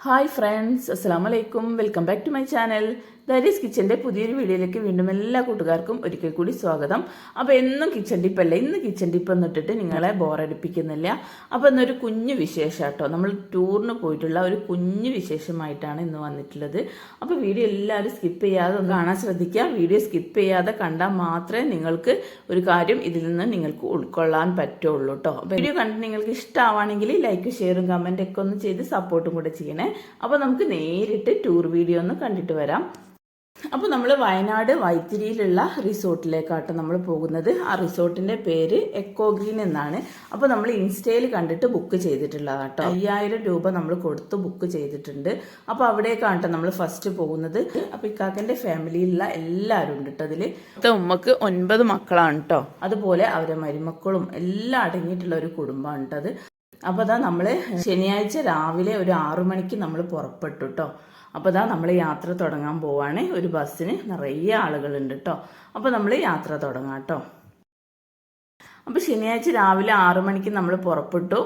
Hi friends അസ്സാം വലൈക്കും welcome back to my channel ദരീസ് കിച്ചന്റെ പുതിയൊരു വീഡിയോയിലേക്ക് വീണ്ടും എല്ലാ കൂട്ടുകാർക്കും ഒരിക്കൽ കൂടി സ്വാഗതം. അപ്പോൾ എന്നും കിച്ചൻ ടിപ്പല്ല ഇന്ന് കിച്ചൻ ടിപ്പ് എന്നിട്ടിട്ട് നിങ്ങളെ ബോറടിപ്പിക്കുന്നില്ല അപ്പോൾ ഇന്നൊരു കുഞ്ഞു വിശേഷം കേട്ടോ നമ്മൾ ടൂറിന് പോയിട്ടുള്ള ഒരു കുഞ്ഞു വിശേഷമായിട്ടാണ് ഇന്ന് വന്നിട്ടുള്ളത്. അപ്പോൾ വീഡിയോ എല്ലാവരും സ്കിപ്പ് ചെയ്യാതെ ഒന്ന് കാണാൻ ശ്രദ്ധിക്കുക. വീഡിയോ സ്കിപ്പ് ചെയ്യാതെ കണ്ടാൽ മാത്രമേ നിങ്ങൾക്ക് ഒരു കാര്യം ഇതിൽ നിന്ന് നിങ്ങൾക്ക് ഉൾക്കൊള്ളാൻ പറ്റുള്ളൂ കേട്ടോ വീഡിയോ കണ്ട് നിങ്ങൾക്ക് ഇഷ്ടമാണെങ്കിൽ ലൈക്ക് ഷെയറും കമന്റൊക്കെ ഒന്ന് ചെയ്ത് സപ്പോർട്ടും കൂടെ ചെയ്യണേ. അപ്പോൾ നമുക്ക് നേരിട്ട് ടൂർ വീഡിയോ ഒന്ന് കണ്ടിട്ട് വരാം. അപ്പോൾ നമ്മൾ വയനാട് വൈത്തിരിയിലുള്ള റിസോർട്ടിലേക്കാട്ടോ നമ്മൾ പോകുന്നത്. ആ റിസോർട്ടിന്റെ പേര് എക്കോ ഗ്രീൻ എന്നാണ്. അപ്പോൾ നമ്മൾ ഇൻസ്റ്റയിൽ കണ്ടിട്ട് ബുക്ക് ചെയ്തിട്ടുള്ളതാണ് കേട്ടോ അയ്യായിരം രൂപ നമ്മൾ കൊടുത്ത് ബുക്ക് ചെയ്തിട്ടുണ്ട്. അപ്പോൾ അവിടേക്കാണ് നമ്മൾ ഫസ്റ്റ് പോകുന്നത്. അപ്പോൾ ഇക്കാക്കന്റെ ഫാമിലിയിലുള്ള എല്ലാവരും ഉണ്ട് കേട്ടോ അതിൽ ഉമ്മക്ക് ഒൻപത് മക്കളാണ് കേട്ടോ അതുപോലെ അവരെ മരുമക്കളും എല്ലാം അടങ്ങിയിട്ടുള്ള ഒരു കുടുംബമാണ് കേട്ടോ അത്. അപ്പോൾ അതാ നമ്മൾ ശനിയാഴ്ച രാവിലെ ഒരു ആറു മണിക്ക് നമ്മൾ പുറപ്പെട്ടു കേട്ടോ അപ്പോൾ അതാ നമ്മൾ യാത്ര തുടങ്ങാൻ പോവാണ്. ഒരു ബസ്സിന് നിറയെ ആളുകളുണ്ട് കേട്ടോ അപ്പോൾ നമ്മൾ യാത്ര തുടങ്ങാം കേട്ടോ അപ്പോൾ ശനിയാഴ്ച രാവിലെ ആറു മണിക്ക് നമ്മൾ പുറപ്പെട്ടു.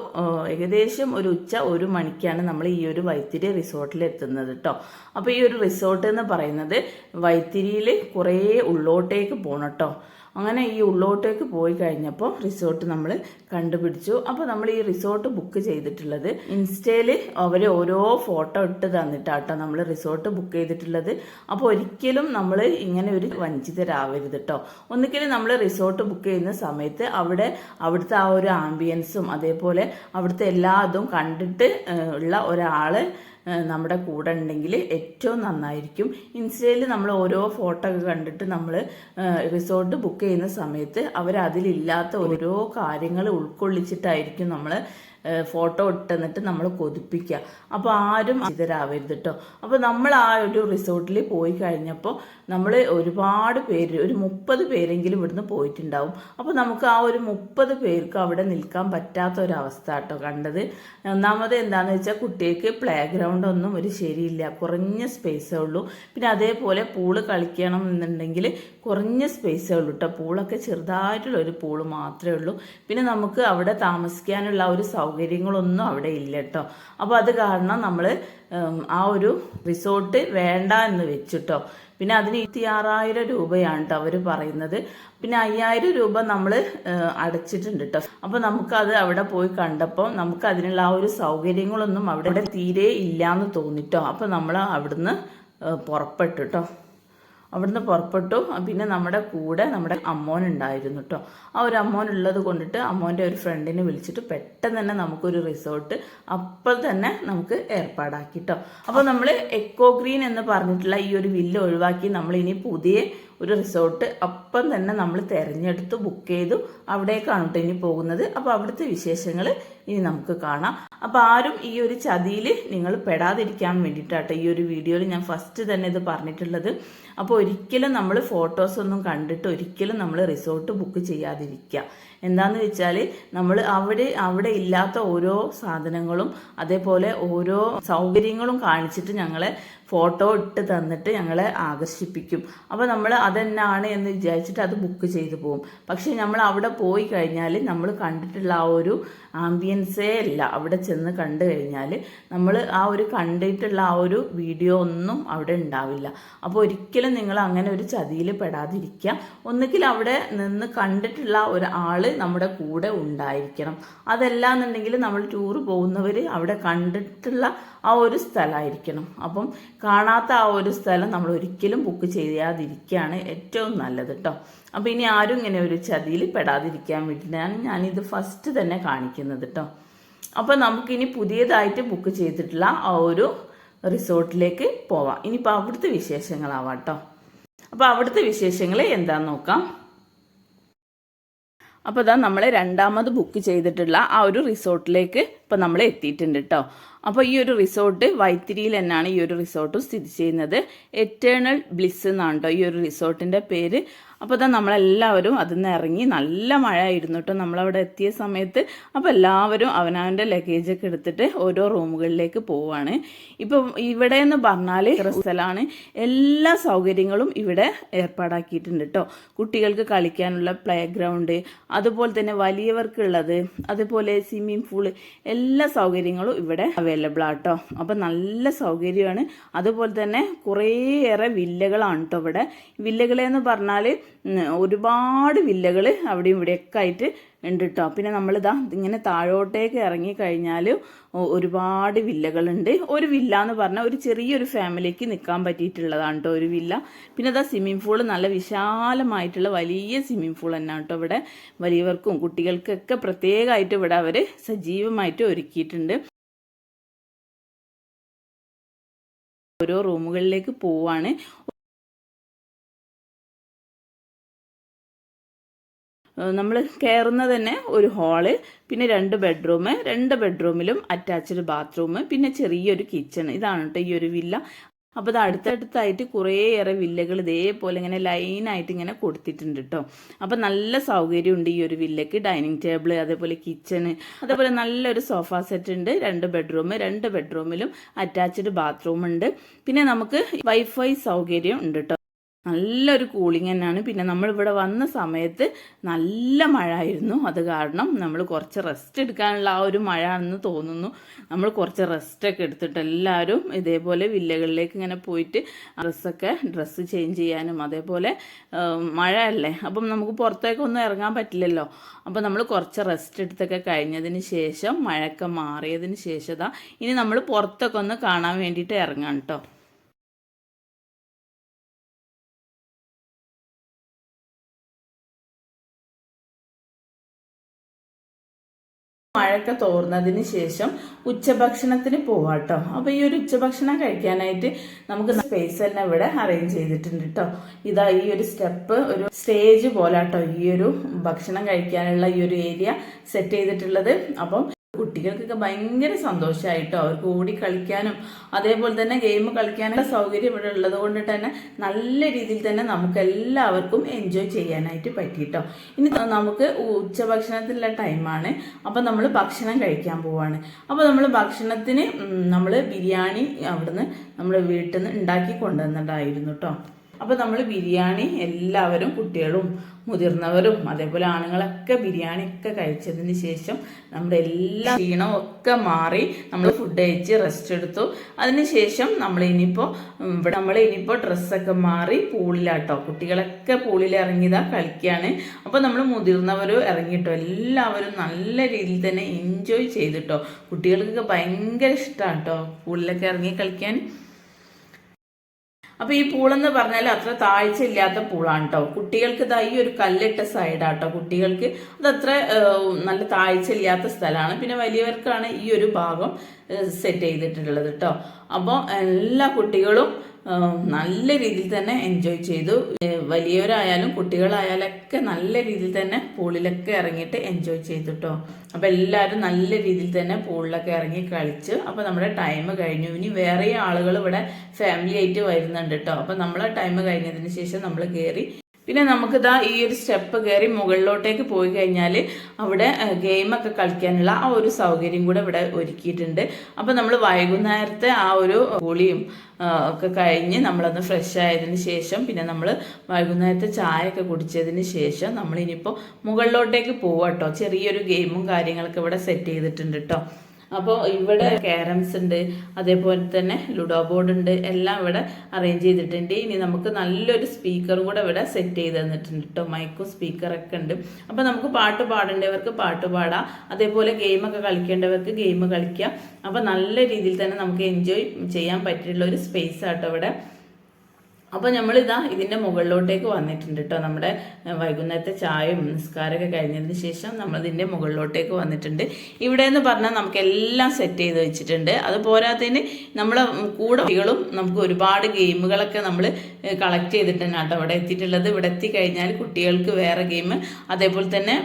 ഏകദേശം ഒരു ഉച്ച ഒരു മണിക്കാണ് നമ്മൾ ഈ ഒരു വൈത്തിരി റിസോർട്ടിൽ എത്തുന്നത് കേട്ടോ അപ്പോൾ ഈ ഒരു റിസോർട്ട് എന്ന് പറയുന്നത് വൈത്തിരിയിൽ കുറേ ഉള്ളോട്ടേക്ക് പോകണം കേട്ടോ അങ്ങനെ ഈ ഉള്ളോട്ടേക്ക് പോയി കഴിഞ്ഞപ്പോൾ റിസോർട്ട് നമ്മൾ കണ്ടുപിടിച്ചു. അപ്പോൾ നമ്മൾ ഈ റിസോർട്ട് ബുക്ക് ചെയ്തിട്ടുള്ളത് ഇൻസ്റ്റയിൽ അവർ ഓരോ ഫോട്ടോ ഇട്ട് തന്നിട്ടാട്ടോ നമ്മൾ റിസോർട്ട് ബുക്ക് ചെയ്തിട്ടുള്ളത്. അപ്പോൾ ഒരിക്കലും നമ്മൾ ഇങ്ങനെ ഒരു വഞ്ചിതരാവരുത് കേട്ടോ ഒന്നിക്കലും നമ്മൾ റിസോർട്ട് ബുക്ക് ചെയ്യുന്ന സമയത്ത് അവിടെ അവിടുത്തെ ആ ഒരു ആംബിയൻസും അതേപോലെ അവിടുത്തെ എല്ലാതും കണ്ടിട്ട് ഉള്ള ഒരാൾ നമ്മുടെ കൂടെ ഉണ്ടെങ്കിൽ ഏറ്റവും നന്നായിരിക്കും. ഇൻസ്റ്റയിൽ നമ്മൾ ഓരോ ഫോട്ടോ ഒക്കെ കണ്ടിട്ട് നമ്മൾ റിസോർട്ട് ബുക്ക് ചെയ്യുന്ന സമയത്ത് അവർ അതിലില്ലാത്ത ഓരോ കാര്യങ്ങൾ ഉൾക്കൊള്ളിച്ചിട്ടായിരിക്കും നമ്മൾ ഫോട്ടോ ഇട്ടെന്നിട്ട് നമ്മൾ കൊതിപ്പിക്കുക അപ്പോൾ ആരും ഇതരാവരുത് കേട്ടോ അപ്പോൾ നമ്മൾ ആ ഒരു റിസോർട്ടിൽ പോയി കഴിഞ്ഞപ്പോൾ നമ്മൾ ഒരുപാട് പേര് ഒരു മുപ്പത് പേരെങ്കിലും ഇവിടുന്ന് പോയിട്ടുണ്ടാവും. അപ്പോൾ നമുക്ക് ആ ഒരു മുപ്പത് പേർക്ക് അവിടെ നിൽക്കാൻ പറ്റാത്ത ഒരു അവസ്ഥ കേട്ടോ കണ്ടത്. ഒന്നാമത് എന്താണെന്ന് വെച്ചാൽ കുട്ടികൾക്ക് പ്ലേ ഗ്രൗണ്ട് ഒന്നും ഒരു ശരിയില്ല. കുറഞ്ഞ സ്പേസേ ഉള്ളൂ. പിന്നെ അതേപോലെ പൂൾ കളിക്കണം എന്നുണ്ടെങ്കിൽ കുറഞ്ഞ സ്പേസേ ഉള്ളൂ കേട്ടോ പൂളൊക്കെ ചെറുതായിട്ടുള്ള ഒരു പൂൾ മാത്രമേ ഉള്ളൂ. പിന്നെ നമുക്ക് അവിടെ താമസിക്കാനുള്ള ഒരു സൗകര്യങ്ങളൊന്നും അവിടെ ഇല്ല കേട്ടോ അപ്പോൾ അത് കാരണം നമ്മൾ ആ ഒരു റിസോർട്ട് വേണ്ട എന്ന് വെച്ചിട്ടോ. പിന്നെ അതിന് ഇരുപത്തി ആറായിരം രൂപയാണ് കേട്ടോ അവർ പറയുന്നത്. പിന്നെ അയ്യായിരം രൂപ നമ്മൾ അടച്ചിട്ടുണ്ട് കേട്ടോ അപ്പോൾ നമുക്കത് അവിടെ പോയി കണ്ടപ്പോൾ നമുക്ക് അതിനുള്ള ആ ഒരു സൗകര്യങ്ങളൊന്നും അവിടെ തീരെ ഇല്ല എന്ന് തോന്നിട്ടോ അപ്പോൾ നമ്മൾ അവിടുന്ന് പുറപ്പെട്ടു കേട്ടോ അവിടുന്ന് പുറപ്പെട്ടു. പിന്നെ നമ്മുടെ കൂടെ നമ്മുടെ അമ്മോൻ ഉണ്ടായിരുന്നു കേട്ടോ ആ ഒരു അമ്മോൻ ഉള്ളത് കൊണ്ടിട്ട് അമ്മോന്റെ ഒരു ഫ്രണ്ടിനെ വിളിച്ചിട്ട് പെട്ടെന്ന് തന്നെ നമുക്കൊരു റിസോർട്ട് അപ്പോൾ തന്നെ നമുക്ക് ഏർപ്പാടാക്കി കേട്ടോ അപ്പോൾ നമ്മൾ എക്കോ ഗ്രീൻ എന്ന് പറഞ്ഞിട്ടുള്ള ഈ ഒരു വില്ല ഒഴിവാക്കി നമ്മൾ ഇനി പുതിയ ഒരു റിസോർട്ട് അപ്പം തന്നെ നമ്മൾ തിരഞ്ഞെടുത്ത് ബുക്ക് ചെയ്തു. അവിടേക്കാണ് കേട്ടോ ഇനി പോകുന്നത്. അപ്പോൾ അവിടുത്തെ വിശേഷങ്ങൾ ഇനി നമുക്ക് കാണാം. അപ്പോൾ ആരും ഈ ഒരു ചതിയിൽ നിങ്ങൾ പെടാതിരിക്കാൻ വേണ്ടിയിട്ടാട്ടോ ഈ ഒരു വീഡിയോയിൽ ഞാൻ ഫസ്റ്റ് തന്നെ ഇത് പറഞ്ഞിട്ടുള്ളത്. അപ്പോൾ ഒരിക്കലും നമ്മൾ ഫോട്ടോസ് ഒന്നും കണ്ടിട്ട് ഒരിക്കലും നമ്മൾ റിസോർട്ട് ബുക്ക് ചെയ്യാതിരിക്കുക. എന്താന്ന് വെച്ചാൽ നമ്മൾ അവിടെ അവിടെ ഇല്ലാത്ത ഓരോ സാധനങ്ങളും അതേപോലെ ഓരോ സൗകര്യങ്ങളും കാണിച്ചിട്ട് ഞങ്ങളെ ഫോട്ടോ ഇട്ട് തന്നിട്ട് ഞങ്ങളെ ആകർഷിപ്പിക്കും. അപ്പോൾ നമ്മൾ അതെന്നാണ് എന്ന് വിചാരിച്ചിട്ട് അത് ബുക്ക് ചെയ്തു പോകും പക്ഷേ നമ്മൾ അവിടെ പോയി കഴിഞ്ഞാൽ നമ്മൾ കണ്ടിട്ടുള്ള ആ ഒരു ആംബിയൻസേ അല്ല. അവിടെ ചെന്ന് കണ്ടു കഴിഞ്ഞാൽ നമ്മൾ ആ ഒരു കണ്ടിട്ടുള്ള ആ ഒരു വീഡിയോ ഒന്നും അവിടെ ഉണ്ടാവില്ല. അപ്പോൾ ഒരിക്കലും നിങ്ങൾ അങ്ങനെ ഒരു ചതിയിൽ പെടാതിരിക്കുക. ഒന്നുകിൽ അവിടെ നിന്ന് കണ്ടിട്ടുള്ള ഒരു ആൾ നമ്മുടെ കൂടെ ഉണ്ടായിരിക്കണം. അതല്ല എന്നുണ്ടെങ്കിൽ നമ്മൾ ടൂർ പോകുന്നവർ അവിടെ കണ്ടിട്ടുള്ള ആ ഒരു സ്ഥലമായിരിക്കണം. അപ്പം കാണാത്ത ആ ഒരു സ്ഥലം നമ്മൾ ഒരിക്കലും ബുക്ക് ചെയ്യാതിരിക്കുകയാണ് ഏറ്റവും നല്ലത് കേട്ടോ അപ്പോൾ ഇനി ആരും ഇങ്ങനെ ഒരു ചതിയിൽ പെടാതിരിക്കാൻ വേണ്ടിയിട്ടാണ് ഞാനിത് ഫസ്റ്റ് തന്നെ കാണിക്കുന്നത് കേട്ടോ അപ്പോൾ നമുക്കിനി പുതിയതായിട്ട് ബുക്ക് ചെയ്തിട്ടുള്ള ആ ഒരു റിസോർട്ടിലേക്ക് പോവാം. ഇനിയിപ്പോൾ അവിടുത്തെ വിശേഷങ്ങളാവാം കേട്ടോ അപ്പോൾ അവിടുത്തെ വിശേഷങ്ങൾ എന്താന്ന് നോക്കാം. അപ്പോൾ അതാ നമ്മൾ രണ്ടാമത് ബുക്ക് ചെയ്തിട്ടുള്ള ആ ഒരു റിസോർട്ടിലേക്ക് ഇപ്പോൾ നമ്മൾ എത്തിയിട്ടുണ്ട് കേട്ടോ അപ്പോൾ ഈ ഒരു റിസോർട്ട് വൈത്തിരിയിൽ തന്നെയാണ് ഈ ഒരു റിസോർട്ടും സ്ഥിതി ചെയ്യുന്നത്. എറ്റേണൽ ബ്ലിസ് എന്നാണ് കേട്ടോ ഈ ഒരു റിസോർട്ടിന്റെ പേര്. അപ്പോൾ ഇതാ നമ്മളെല്ലാവരും അതിൽ നിന്ന് ഇറങ്ങി നല്ല മഴ ആയിരുന്നു കേട്ടോ നമ്മളവിടെ എത്തിയ സമയത്ത് അപ്പോൾ എല്ലാവരും അവനവന്റെ ലഗേജൊക്കെ എടുത്തിട്ട് ഓരോ റൂമുകളിലേക്ക് പോവാണ്. ഇപ്പം ഇവിടെ എന്ന് പറഞ്ഞാൽ സ്ഥലമാണ് എല്ലാ സൗകര്യങ്ങളും ഇവിടെ ഏർപ്പാടാക്കിയിട്ടുണ്ട് കേട്ടോ കുട്ടികൾക്ക് കളിക്കാനുള്ള പ്ലേ ഗ്രൗണ്ട് അതുപോലെ തന്നെ വലിയവർക്കുള്ളത് അതുപോലെ സ്വിമ്മിംഗ് പൂൾ എല്ലാ സൗകര്യങ്ങളും ഇവിടെ അവൈലബിൾ ആട്ടോ. അപ്പം നല്ല സൗകര്യമാണ്. അതുപോലെ തന്നെ കുറേയേറെ വില്ലകളാണ് കേട്ടോ ഇവിടെ. വില്ലകളെന്ന് പറഞ്ഞാൽ ഒരുപാട് വില്ലകൾ അവിടെയും ഇവിടെയൊക്കെ ആയിട്ട് ഉണ്ട് കേട്ടോ പിന്നെ നമ്മളിതാ ഇങ്ങനെ താഴോട്ടേക്ക് ഇറങ്ങി കഴിഞ്ഞാൽ ഒരുപാട് വില്ലകളുണ്ട്. ഒരു വില്ല എന്ന് പറഞ്ഞാൽ ഒരു ചെറിയൊരു ഫാമിലിക്ക് നിൽക്കാൻ പറ്റിയിട്ടുള്ളതാണ് കേട്ടോ ഒരു വില്ല. പിന്നെ അതാ സ്വിമ്മിംഗ് പൂൾ നല്ല വിശാലമായിട്ടുള്ള വലിയ സ്വിമ്മിംഗ് പൂൾ തന്നെയാണ് കേട്ടോ ഇവിടെ വലിയവർക്കും കുട്ടികൾക്കൊക്കെ പ്രത്യേകമായിട്ട് ഇവിടെ അവർ സജീവമായിട്ട് ഒരുക്കിയിട്ടുണ്ട്. ഓരോ റൂമുകളിലേക്ക് പോവാണ്. നമ്മൾ കയറുന്നത് തന്നെ ഒരു ഹാൾ പിന്നെ രണ്ട് ബെഡ്റൂം രണ്ട് ബെഡ്റൂമിലും അറ്റാച്ച്ഡ് ബാത്റൂം പിന്നെ ചെറിയൊരു കിച്ചൺ ഇതാണ് കേട്ടോ ഈ ഒരു വില്ല അപ്പോൾ ഇത് അടുത്തടുത്തായിട്ട് കുറേയേറെ വില്ലകൾ ഇതേപോലെ ഇങ്ങനെ ലൈനായിട്ട് ഇങ്ങനെ കൊടുത്തിട്ടുണ്ട് കേട്ടോ അപ്പോൾ നല്ല സൗകര്യമുണ്ട് ഈ ഒരു വില്ലയ്ക്ക് ഡൈനിങ് ടേബിൾ അതേപോലെ കിച്ചണ് അതേപോലെ നല്ലൊരു സോഫ സെറ്റ് ഉണ്ട്. രണ്ട് ബെഡ്റൂം രണ്ട് ബെഡ്റൂമിലും അറ്റാച്ച്ഡ് ബാത്റൂം ഉണ്ട്. പിന്നെ നമുക്ക് വൈഫൈ സൗകര്യം ഉണ്ട് കേട്ടോ നല്ലൊരു കൂളിംഗ് തന്നെയാണ്. പിന്നെ നമ്മൾ ഇവിടെ വന്ന സമയത്ത് നല്ല മഴ ആയിരുന്നു അത് കാരണം നമ്മൾ കുറച്ച് റെസ്റ്റ് എടുക്കാനുള്ള ആ ഒരു മഴ എന്ന് തോന്നുന്നു. നമ്മൾ കുറച്ച് റെസ്റ്റ് ഒക്കെ എടുത്തിട്ട് എല്ലാവരും ഇതേപോലെ വില്ലകളിലേക്ക് ഇങ്ങനെ പോയിട്ട് ഡ്രസ്സൊക്കെ ഡ്രസ്സ് ചേഞ്ച് ചെയ്യാനും അതേപോലെ മഴ അല്ലേ അപ്പം നമുക്ക് പുറത്തേക്കൊന്നും ഇറങ്ങാൻ പറ്റില്ലല്ലോ. അപ്പം നമ്മൾ കുറച്ച് റെസ്റ്റ് എടുത്തൊക്കെ കഴിഞ്ഞതിന് ശേഷം മഴയൊക്കെ മാറിയതിന് ശേഷം ഇനി നമ്മൾ പുറത്തൊക്കെ ഒന്ന് കാണാൻ വേണ്ടിയിട്ട് ഇറങ്ങാം കേട്ടോ മഴയൊക്കെ തോർന്നതിന് ശേഷം ഉച്ചഭക്ഷണത്തിന് പോവാട്ടോ. അപ്പോൾ ഈ ഒരു ഉച്ചഭക്ഷണം കഴിക്കാനായിട്ട് നമുക്ക് സ്പേസ് തന്നെ ഇവിടെ അറേഞ്ച് ചെയ്തിട്ടുണ്ട് കേട്ടോ ഇതാ ഈ ഒരു സ്റ്റെപ്പ് ഒരു സ്റ്റേജ് പോലാട്ടോ ഈ ഒരു ഭക്ഷണം കഴിക്കാനുള്ള ഈ ഒരു ഏരിയ സെറ്റ് ചെയ്തിട്ടുള്ളത്. അപ്പം കുട്ടികൾക്കൊക്കെ ഭയങ്കര സന്തോഷമായിട്ടോ അവർക്ക് ഓടി കളിക്കാനും അതേപോലെ തന്നെ ഗെയിം കളിക്കാനുള്ള സൗകര്യം ഇവിടെ ഉള്ളത് കൊണ്ട് തന്നെ നല്ല രീതിയിൽ തന്നെ നമുക്ക് എല്ലാവർക്കും എൻജോയ് ചെയ്യാനായിട്ട് പറ്റിയിട്ടോ. ഇനി നമുക്ക് ഉച്ചഭക്ഷണത്തിലുള്ള ടൈമാണ് അപ്പം നമ്മൾ ഭക്ഷണം കഴിക്കാൻ പോവാണ്. അപ്പോൾ നമ്മൾ ഭക്ഷണത്തിന് നമ്മൾ ബിരിയാണി അവിടുന്ന് നമ്മൾ വീട്ടിൽ നിന്ന് ഉണ്ടാക്കി കൊണ്ടുവന്നിട്ടായിരുന്നു കേട്ടോ അപ്പോൾ നമ്മൾ ബിരിയാണി എല്ലാവരും കുട്ടികളും മുതിർന്നവരും അതേപോലെ ആണുങ്ങളൊക്കെ ബിരിയാണി ഒക്കെ കഴിച്ചതിന് ശേഷം നമ്മുടെ എല്ലാ ക്ഷീണവും ഒക്കെ മാറി നമ്മൾ ഫുഡ് കഴിച്ച് റെസ്റ്റ് എടുത്തു. അതിനുശേഷം നമ്മൾ ഇനിയിപ്പോൾ ഇവിടെ നമ്മൾ ഇനിയിപ്പോൾ ഡ്രസ്സൊക്കെ മാറി പൂളിലാട്ടോ. കുട്ടികളൊക്കെ പൂളിൽ ഇറങ്ങിയതാ കളിക്കുകയാണ് അപ്പോൾ നമ്മൾ മുതിർന്നവരും ഇറങ്ങിയിട്ടോ എല്ലാവരും നല്ല രീതിയിൽ തന്നെ എൻജോയ് ചെയ്തിട്ടോ. കുട്ടികൾക്കൊക്കെ ഭയങ്കര ഇഷ്ടമാണ് കേട്ടോ പൂളിലൊക്കെ ഇറങ്ങി കളിക്കാൻ. അപ്പോൾ ഈ പൂളെന്ന് പറഞ്ഞാൽ അത്ര താഴ്ച ഇല്ലാത്ത പൂളാണ് കേട്ടോ കുട്ടികൾക്ക് ഇതാ ഈ ഒരു കല്ലിട്ട സൈഡാട്ടോ. കുട്ടികൾക്ക് അത്ര നല്ല താഴ്ച ഇല്ലാത്ത സ്ഥലമാണ്. പിന്നെ വലിയവർക്കാണ് ഈ ഒരു ഭാഗം സെറ്റ് ചെയ്തിട്ടുള്ളത് കേട്ടോ അപ്പോൾ എല്ലാ കുട്ടികളും നല്ല രീതിയിൽ തന്നെ എൻജോയ് ചെയ്തു. വലിയവരായാലും കുട്ടികളായാലൊക്കെ നല്ല രീതിയിൽ തന്നെ പൂളിലൊക്കെ ഇറങ്ങിയിട്ട് എൻജോയ് ചെയ്തു കേട്ടോ അപ്പോൾ എല്ലാവരും നല്ല രീതിയിൽ തന്നെ പൂളിലൊക്കെ ഇറങ്ങി കളിച്ച്. അപ്പോൾ നമ്മുടെ ടൈം കഴിഞ്ഞു. ഇനി വേറെ ആളുകൾ ഇവിടെ ഫാമിലി ആയിട്ട് വരുന്നുണ്ട് കേട്ടോ അപ്പോൾ നമ്മളെ ടൈം കഴിഞ്ഞതിന് ശേഷം നമ്മൾ കയറി പിന്നെ നമുക്ക് നമുക്കിതാ ഈ ഒരു സ്റ്റെപ്പ് കയറി മുകളിലോട്ടേക്ക് പോയി കഴിഞ്ഞാൽ അവിടെ ഗെയിമൊക്കെ കളിക്കാനുള്ള ആ ഒരു സൗകര്യം കൂടെ ഇവിടെ ഒരുക്കിയിട്ടുണ്ട്. അപ്പോൾ നമ്മൾ വൈകുന്നേരത്തെ ആ ഒരു കുളിയും ഒക്കെ കഴിഞ്ഞ് നമ്മളൊന്ന് ഫ്രഷ് ആയതിന് ശേഷം പിന്നെ നമ്മൾ വൈകുന്നേരത്തെ ചായയൊക്കെ കുടിച്ചതിന് ശേഷം നമ്മളിനിപ്പോൾ മുകളിലോട്ടേക്ക് പോവാട്ടോ. ചെറിയൊരു ഗെയിമും കാര്യങ്ങളൊക്കെ ഇവിടെ സെറ്റ് ചെയ്തിട്ടുണ്ട് കേട്ടോ അപ്പോൾ ഇവിടെ ക്യാരംസ് ഉണ്ട് അതേപോലെ തന്നെ ലുഡോ ബോർഡ് ഉണ്ട് എല്ലാം ഇവിടെ അറേഞ്ച് ചെയ്തിട്ടുണ്ട്. ഇനി നമുക്ക് നല്ലൊരു സ്പീക്കർ കൂടെ ഇവിടെ സെറ്റ് ചെയ്ത് തന്നിട്ടുണ്ട് കേട്ടോ മൈക്കും സ്പീക്കറൊക്കെ ഉണ്ട്. അപ്പോൾ നമുക്ക് പാട്ട് പാടേണ്ടവർക്ക് പാട്ട് പാടാം. അതേപോലെ ഗെയിമൊക്കെ കളിക്കേണ്ടവർക്ക് ഗെയിം കളിക്കാം. അപ്പോൾ നല്ല രീതിയിൽ തന്നെ നമുക്ക് എൻജോയ് ചെയ്യാൻ പറ്റിയിട്ടുള്ള ഒരു സ്പേസ് ആട്ടോ ഇവിടെ. അപ്പോൾ നമ്മളിതാ ഇതിന്റെ മുകളിലോട്ടേക്ക് വന്നിട്ടുണ്ട് കേട്ടോ നമ്മുടെ വൈകുന്നേരത്തെ ചായയും നിസ്കാരമൊക്കെ കഴിഞ്ഞതിന് ശേഷം നമ്മളിതിന്റെ മുകളിലോട്ടേക്ക് വന്നിട്ടുണ്ട്. ഇവിടെ എന്ന് പറഞ്ഞാൽ നമുക്ക് എല്ലാം സെറ്റ് ചെയ്ത് വെച്ചിട്ടുണ്ട്. അത് പോരാത്തതിന് നമ്മളെ കൂടെ കുട്ടികളും നമുക്ക് ഒരുപാട് ഗെയിമുകളൊക്കെ നമ്മൾ കളക്ട് ചെയ്തിട്ടുണ്ട് കേട്ടോ അവിടെ എത്തിയിട്ടുള്ളത്. ഇവിടെ എത്തിക്കഴിഞ്ഞാൽ കുട്ടികൾക്ക് വേറെ ഗെയിം അതേപോലെ തന്നെ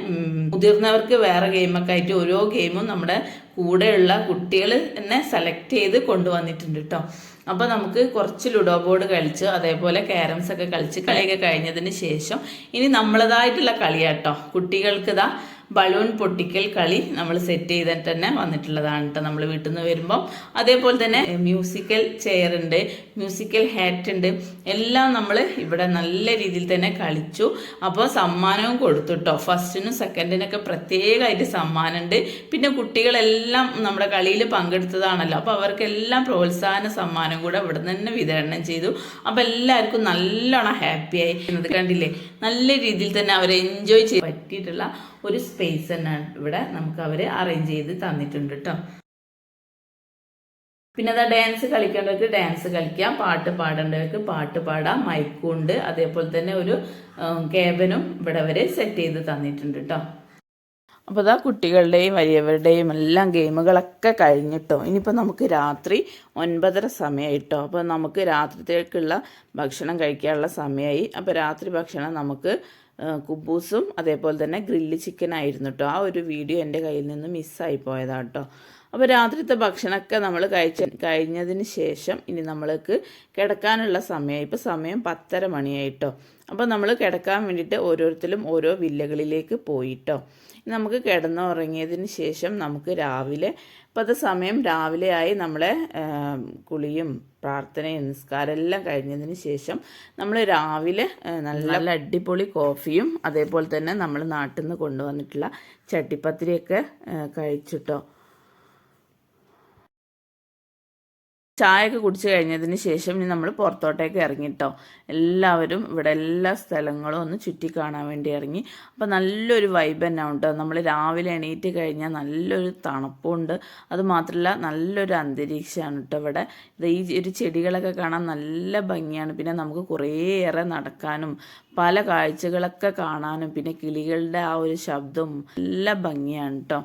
മുതിർന്നവർക്ക് വേറെ ഗെയിമൊക്കെ ആയിട്ട് ഓരോ ഗെയിമും നമ്മുടെ കൂടെയുള്ള കുട്ടികൾ തന്നെ സെലക്ട് ചെയ്ത് കൊണ്ടുവന്നിട്ടുണ്ട് കേട്ടോ അപ്പോൾ നമുക്ക് കുറച്ച് ലുഡോ ബോർഡ് കളിച്ച് അതേപോലെ ക്യാരംസ് ഒക്കെ കളിച്ച് കളിയൊക്കെ കഴിഞ്ഞതിന് ശേഷം ഇനി നമ്മളതായിട്ടുള്ള കളിയാട്ടോ. കുട്ടികൾക്ക് ഇതാ ബലൂൺ പൊട്ടിക്കൽ കളി നമ്മൾ സെറ്റ് ചെയ്തിട്ട് തന്നെ വന്നിട്ടുള്ളതാണ് കേട്ടോ നമ്മൾ വീട്ടിൽ നിന്ന് വരുമ്പം. അതേപോലെ തന്നെ മ്യൂസിക്കൽ ചെയർ ഉണ്ട് മ്യൂസിക്കൽ ഹാറ്റ് ഉണ്ട്. എല്ലാം നമ്മൾ ഇവിടെ നല്ല രീതിയിൽ തന്നെ കളിച്ചു. അപ്പോൾ സമ്മാനവും കൊടുത്തു കേട്ടോ. ഫസ്റ്റിനും സെക്കൻഡിനൊക്കെ പ്രത്യേകമായിട്ട് സമ്മാനമുണ്ട്. പിന്നെ കുട്ടികളെല്ലാം നമ്മുടെ കളിയിൽ പങ്കെടുത്തതാണല്ലോ. അപ്പോൾ അവർക്കെല്ലാം പ്രോത്സാഹന സമ്മാനം കൂടെ ഇവിടെ തന്നെ വിതരണം ചെയ്തു. അപ്പോൾ എല്ലാവർക്കും നല്ലോണം ഹാപ്പിയായി എന്നത് കണ്ടില്ലേ? നല്ല രീതിയിൽ തന്നെ അവർ എൻജോയ് ചെയ്ത്. പറ്റിയിട്ടുള്ള ഒരു സ്പേസ് തന്നെ ഇവിടെ നമുക്ക് അവർ അറേഞ്ച് ചെയ്ത് തന്നിട്ടുണ്ട് കേട്ടോ പിന്നെ അതാ ഡാൻസ് കളിക്കേണ്ടവർക്ക് ഡാൻസ് കളിക്കാം. പാട്ട് പാടേണ്ടവർക്ക് പാട്ട് പാടാം. മൈക്കും ഉണ്ട്. അതേപോലെ തന്നെ ഒരു കേബനും ഇവിടെ വരെ സെറ്റ് ചെയ്ത് തന്നിട്ടുണ്ട് കേട്ടോ അപ്പോൾ അതാ കുട്ടികളുടെയും വലിയവരുടെയും എല്ലാം ഗെയിമുകളൊക്കെ കഴിഞ്ഞിട്ടോ. ഇനിയിപ്പോൾ നമുക്ക് രാത്രി ഒൻപതര സമയമായിട്ടോ അപ്പോൾ നമുക്ക് രാത്രിത്തേക്കുള്ള ഭക്ഷണം കഴിക്കാനുള്ള സമയമായി അപ്പോൾ രാത്രി ഭക്ഷണം നമുക്ക് കുബൂസും അതേപോലെ തന്നെ ഗ്രില്ല് ചിക്കൻ ആയിരുന്നു കേട്ടോ ആ ഒരു വീഡിയോ എന്റെ കയ്യിൽ നിന്ന് മിസ്സായി പോയതാണ് കേട്ടോ അപ്പോൾ രാത്രിത്തെ ഭക്ഷണമൊക്കെ നമ്മൾ കഴിച്ച കഴിഞ്ഞതിന് ശേഷം ഇനി നമ്മൾക്ക് കിടക്കാനുള്ള സമയം ഇപ്പോൾ സമയം പത്തര മണിയായിട്ടോ. അപ്പോൾ നമ്മൾ കിടക്കാൻ വേണ്ടിയിട്ട് ഓരോരുത്തരും ഓരോ വില്ലകളിലേക്ക് പോയിട്ടോ. നമുക്ക് കിടന്നുറങ്ങിയതിന് ശേഷം നമുക്ക് രാവിലെ അപ്പോൾ അത് സമയം രാവിലെ ആയി നമ്മളെ കുളിയും പ്രാർത്ഥനയും നിസ്കാരം എല്ലാം കഴിഞ്ഞതിന് ശേഷം നമ്മൾ രാവിലെ നല്ല നല്ല അടിപൊളി കോഫിയും അതേപോലെ തന്നെ നമ്മൾ നാട്ടിൽ നിന്ന് കൊണ്ടുവന്നിട്ടുള്ള ചട്ടിപ്പത്തിരിയൊക്കെ കഴിച്ചിട്ടോ. ചായയൊക്കെ കുടിച്ച് കഴിഞ്ഞതിന് ശേഷം ഇനി നമ്മൾ പുറത്തോട്ടേക്ക് ഇറങ്ങിട്ടോ. എല്ലാവരും ഇവിടെ എല്ലാ സ്ഥലങ്ങളും ഒന്ന് ചുറ്റി കാണാൻ വേണ്ടി ഇറങ്ങി. അപ്പോൾ നല്ലൊരു വൈബ് തന്നെ ഉണ്ടോ നമ്മൾ രാവിലെ എണീറ്റ് കഴിഞ്ഞാൽ നല്ലൊരു തണുപ്പുണ്ട്. അത് മാത്രമല്ല നല്ലൊരു അന്തരീക്ഷമാണ് കേട്ടോ ഇവിടെ. ഇത് ഈ ഒരു ചെടികളൊക്കെ കാണാൻ നല്ല ഭംഗിയാണ്. പിന്നെ നമുക്ക് കുറേയേറെ നടക്കാനും പല കാഴ്ചകളൊക്കെ കാണാനും പിന്നെ കിളികളുടെ ആ ഒരു ശബ്ദവും നല്ല ഭംഗിയാണ് കേട്ടോ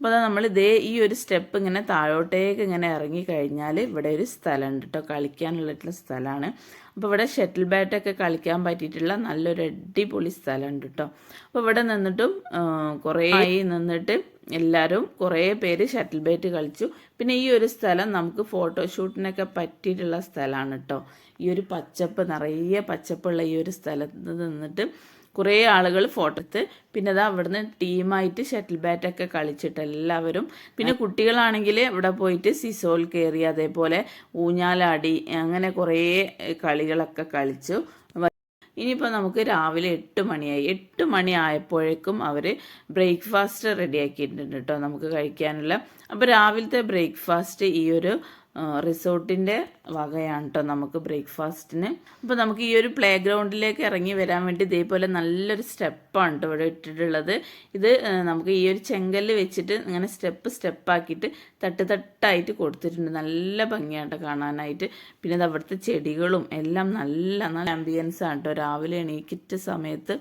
അപ്പോൾ അതാ നമ്മൾ ഇതേ ഈ ഒരു സ്റ്റെപ്പ് ഇങ്ങനെ താഴോട്ടേക്ക് ഇങ്ങനെ ഇറങ്ങി കഴിഞ്ഞാൽ ഇവിടെ ഒരു സ്ഥലമുണ്ട് കേട്ടോ കളിക്കാനുള്ള സ്ഥലമാണ് അപ്പോൾ ഇവിടെ ഷട്ടിൽ ബാറ്റൊക്കെ കളിക്കാൻ പറ്റിയിട്ടുള്ള നല്ലൊരു അടിപൊളി സ്ഥലമുണ്ട് കേട്ടോ അപ്പോൾ ഇവിടെ നിന്നിട്ടും കുറേ നിന്നിട്ട് എല്ലാവരും കുറേ പേര് ഷട്ടിൽ ബാറ്റ് കളിച്ചു. പിന്നെ ഈ ഒരു സ്ഥലം നമുക്ക് ഫോട്ടോഷൂട്ടിനൊക്കെ പറ്റിയിട്ടുള്ള സ്ഥലമാണ് കേട്ടോ ഈ ഒരു പച്ചപ്പ് നിറയെ പച്ചപ്പുള്ള ഈ ഒരു സ്ഥലത്ത് നിന്നിട്ട് കുറേ ആളുകൾ ഫോട്ടോ എടുത്ത് പിന്നെ അത് അവിടുന്ന് ടീമായിട്ട് ഷട്ടിൽ ബാറ്റൊക്കെ കളിച്ചിട്ട് എല്ലാവരും. പിന്നെ കുട്ടികളാണെങ്കിൽ ഇവിടെ പോയിട്ട് സിസോൾ കയറി അതേപോലെ ഊഞ്ഞാലാടി അങ്ങനെ കുറേ കളികളൊക്കെ കളിച്ചു. ഇനിയിപ്പോൾ നമുക്ക് രാവിലെ എട്ട് മണിയായി. എട്ട് മണി ആയപ്പോഴേക്കും അവർ ബ്രേക്ക്ഫാസ്റ്റ് റെഡിയാക്കിയിട്ടുണ്ട് കേട്ടോ നമുക്ക് കഴിക്കാനുള്ള. അപ്പോൾ രാവിലത്തെ ബ്രേക്ക്ഫാസ്റ്റ് ഈ ഒരു റിസോർട്ടിന്റെ വകയാണ് കേട്ടോ നമുക്ക് ബ്രേക്ക്ഫാസ്റ്റിന്. അപ്പോൾ നമുക്ക് ഈ ഒരു പ്ലേ ഗ്രൗണ്ടിലേക്ക് ഇറങ്ങി വരാൻ വേണ്ടി ഇതേപോലെ നല്ലൊരു സ്റ്റെപ്പാണ് കേട്ടോ ഇവിടെ ഇട്ടിട്ടുള്ളത്. ഇത് നമുക്ക് ഈ ഒരു ചെങ്കല്ല് വെച്ചിട്ട് ഇങ്ങനെ സ്റ്റെപ്പ് സ്റ്റെപ്പാക്കിയിട്ട് തട്ട് തട്ടായിട്ട് കൊടുത്തിട്ടുണ്ട്. നല്ല ഭംഗിയായിട്ട് കാണാനായിട്ട്. പിന്നെ അത് അവിടുത്തെ ചെടികളും എല്ലാം നല്ല നല്ല ആംബിയൻസ് ആണ് കേട്ടോ രാവിലെ എണീക്കിറ്റ സമയത്ത്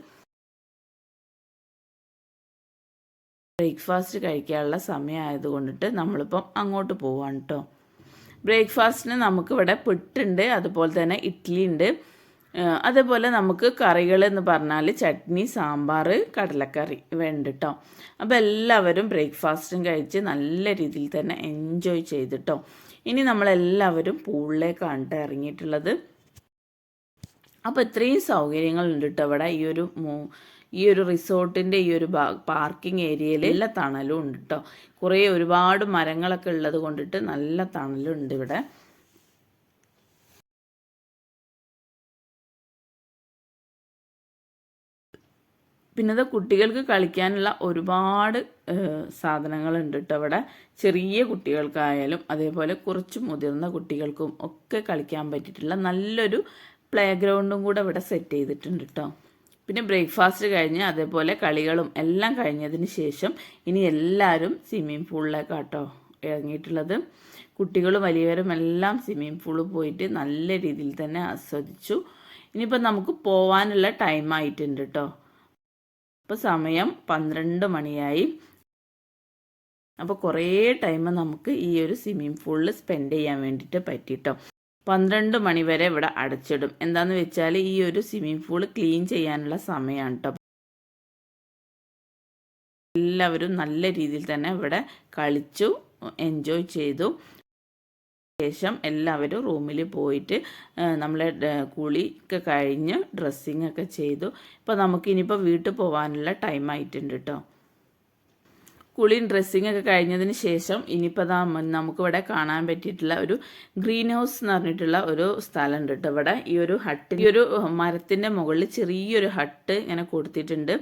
ബ്രേക്ക്ഫാസ്റ്റ് കഴിക്കാനുള്ള സമയമായത് കൊണ്ടിട്ട് നമ്മളിപ്പം അങ്ങോട്ട് പോവാണ് കേട്ടോ ബ്രേക്ക്ഫാസ്റ്റിന് നമുക്കിവിടെ പുട്ടുണ്ട് അതുപോലെ തന്നെ ഇഡ്ഡലി ഉണ്ട് അതേപോലെ നമുക്ക് കറികൾ എന്ന് പറഞ്ഞാൽ ചട്നി സാമ്പാർ കടലക്കറി വേണ്ട കേട്ടോ അപ്പോൾ എല്ലാവരും ബ്രേക്ക്ഫാസ്റ്റും കഴിച്ച് നല്ല രീതിയിൽ തന്നെ എൻജോയ് ചെയ്തിട്ടോ. ഇനി നമ്മളെല്ലാവരും പൂളിലേക്കാണ് കേട്ടോ ഇറങ്ങിയിട്ടുള്ളത്. അപ്പോൾ ഇത്രയും സൗകര്യങ്ങളുണ്ട് കേട്ടോ ഇവിടെ ഈ ഒരു ഈ ഒരു റിസോർട്ടിന്റെ ഈ ഒരു പാർക്കിംഗ് ഏരിയയിൽ നല്ല തണലും ഉണ്ട് കേട്ടോ കുറേ ഒരുപാട് മരങ്ങളൊക്കെ ഉള്ളത് കൊണ്ടിട്ട് നല്ല തണലുണ്ട് ഇവിടെ. പിന്നെ അത് കുട്ടികൾക്ക് കളിക്കാനുള്ള ഒരുപാട് സാധനങ്ങളുണ്ട് കേട്ടോ അവിടെ ചെറിയ കുട്ടികൾക്കായാലും അതേപോലെ കുറച്ച് മുതിർന്ന കുട്ടികൾക്കും ഒക്കെ കളിക്കാൻ പറ്റിയിട്ടുള്ള നല്ലൊരു പ്ലേ ഗ്രൗണ്ടും കൂടെ ഇവിടെ സെറ്റ് ചെയ്തിട്ടുണ്ട് കേട്ടോ പിന്നെ ബ്രേക്ക്ഫാസ്റ്റ് കഴിഞ്ഞ് അതേപോലെ കളികളും എല്ലാം കഴിഞ്ഞതിന് ശേഷം ഇനി എല്ലാവരും സ്വിമ്മിങ് പൂളിലേക്കാട്ടോ ഇറങ്ങിയിട്ടുള്ളത്. കുട്ടികളും വലിയവരും എല്ലാം സ്വിമ്മിങ് പൂളിൽ പോയിട്ട് നല്ല രീതിയിൽ തന്നെ ആസ്വദിച്ചു. ഇനിയിപ്പോൾ നമുക്ക് പോവാനുള്ള ടൈം ആയിട്ടുണ്ട് കേട്ടോ ഇപ്പോൾ സമയം പന്ത്രണ്ട് മണിയായി. അപ്പോൾ കുറേ ടൈം നമുക്ക് ഈ ഒരു സ്വിമ്മിങ് പൂളിൽ സ്പെൻഡ് ചെയ്യാൻ വേണ്ടിയിട്ട് പറ്റിയിട്ടോ പന്ത്രണ്ട് മണിവരെ ഇവിടെ അടച്ചിടും. എന്താന്ന് വെച്ചാൽ ഈ ഒരു സ്വിമ്മിംഗ് പൂൾ ക്ലീൻ ചെയ്യാനുള്ള സമയമാണ് കേട്ടോ എല്ലാവരും നല്ല രീതിയിൽ തന്നെ ഇവിടെ കളിച്ചു എൻജോയ് ചെയ്തു. ശേഷം എല്ലാവരും റൂമിൽ പോയിട്ട് നമ്മളെ കുളിയൊക്കെ കഴിഞ്ഞ് ഡ്രസ്സിങ് ഒക്കെ ചെയ്തു. ഇപ്പോൾ നമുക്ക് ഇനിയിപ്പോൾ വീട്ടിൽ പോകാനുള്ള ടൈം ആയിട്ടുണ്ട് കേട്ടോ കുളിയും ഡ്രസ്സിങ് ഒക്കെ കഴിഞ്ഞതിന് ശേഷം ഇനിയിപ്പോൾ അതാ നമുക്കിവിടെ കാണാൻ പറ്റിയിട്ടുള്ള ഒരു ഗ്രീൻ ഹൗസ് എന്ന് പറഞ്ഞിട്ടുള്ള ഒരു സ്ഥലം ഉണ്ട് കേട്ടോ ഇവിടെ. ഈ ഒരു ഹട്ട് ഈ ഒരു മരത്തിന്റെ മുകളിൽ ചെറിയൊരു ഹട്ട് ഇങ്ങനെ കൊടുത്തിട്ടുണ്ട്.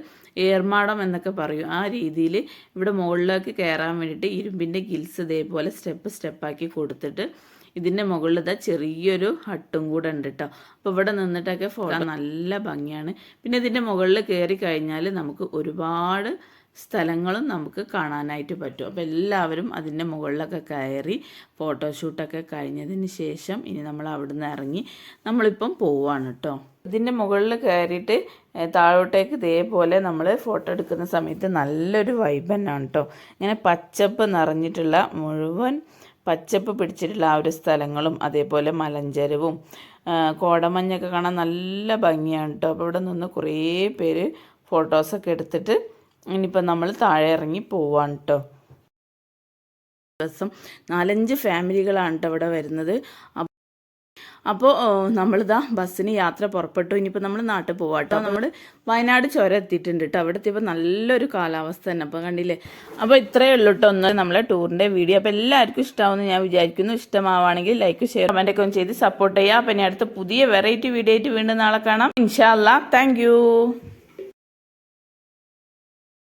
ഏർമാടം എന്നൊക്കെ പറയും. ആ രീതിയിൽ ഇവിടെ മുകളിലേക്ക് കയറാൻ വേണ്ടിയിട്ട് ഇരുമ്പിന്റെ ഗിൽസ് ഇതേപോലെ സ്റ്റെപ്പ് സ്റ്റെപ്പാക്കി കൊടുത്തിട്ട് ഇതിന്റെ മുകളിൽ ഇതാ ചെറിയൊരു ഹട്ടും കൂടെ ഉണ്ട് കേട്ടോ അപ്പോൾ ഇവിടെ നിന്നിട്ടൊക്കെ ഫോട്ടോ നല്ല ഭംഗിയാണ്. പിന്നെ ഇതിന്റെ മുകളിൽ കയറി കഴിഞ്ഞാൽ നമുക്ക് ഒരുപാട് സ്ഥലങ്ങളും നമുക്ക് കാണാനായിട്ട് പറ്റും. അപ്പോൾ എല്ലാവരും അതിന്റെ മുകളിലൊക്കെ കയറി ഫോട്ടോഷൂട്ടൊക്കെ കഴിഞ്ഞതിന് ശേഷം ഇനി നമ്മൾ അവിടുന്ന് ഇറങ്ങി നമ്മളിപ്പം പോവാണ് കേട്ടോ ഇതിന്റെ മുകളിൽ കയറിയിട്ട് താഴോട്ടേക്ക് ഇതേപോലെ നമ്മൾ ഫോട്ടോ എടുക്കുന്ന സമയത്ത് നല്ലൊരു വൈബ് കേട്ടോ ഇങ്ങനെ പച്ചപ്പ് നിറഞ്ഞിട്ടുള്ള മുഴുവൻ പച്ചപ്പ് പിടിച്ചിട്ടുള്ള ആ ഒരു സ്ഥലങ്ങളും അതേപോലെ മലഞ്ചരവും കോടമഞ്ഞൊക്കെ കാണാൻ നല്ല ഭംഗിയാണ് കേട്ടോ അപ്പോൾ ഇവിടെ നിന്ന് കുറേ പേര് ഫോട്ടോസൊക്കെ എടുത്തിട്ട് ഇനിയിപ്പോൾ നമ്മൾ താഴെ ഇറങ്ങി പോവാണ് കേട്ടോ ദിവസം നാലഞ്ച് ഫാമിലികളാണ് കേട്ടോ ഇവിടെ വരുന്നത്. അപ്പ- അപ്പോൾ നമ്മളിതാ ബസ്സിന് യാത്ര പുറപ്പെട്ടു. ഇനിയിപ്പോൾ നമ്മൾ നാട്ടിൽ പോവാം കേട്ടോ നമ്മൾ വയനാട് ചുരം എത്തിയിട്ടുണ്ട് കേട്ടോ അവിടെ എത്തിയപ്പോൾ നല്ലൊരു കാലാവസ്ഥ തന്നെ. അപ്പോൾ കണ്ടില്ലേ? അപ്പോൾ ഇത്രയേ ഉള്ളൂ കേട്ടോ ഒന്ന് നമ്മളെ ടൂറിന്റെ വീഡിയോ. അപ്പോൾ എല്ലാവർക്കും ഇഷ്ടമാവുമെന്ന് ഞാൻ വിചാരിക്കുന്നു. ഇഷ്ടമാവുകയാണെങ്കിൽ ലൈക്ക് ഷെയർ കമന്റ് ഒക്കെ ഒന്ന് ചെയ്ത് സപ്പോർട്ട് ചെയ്യുക. അപ്പോൾ ഇനി അടുത്ത പുതിയ വെറൈറ്റി വീഡിയോ ആയിട്ട് വീണ്ടും നാളെ കാണാം. ഇൻഷാ അല്ലാ താങ്ക്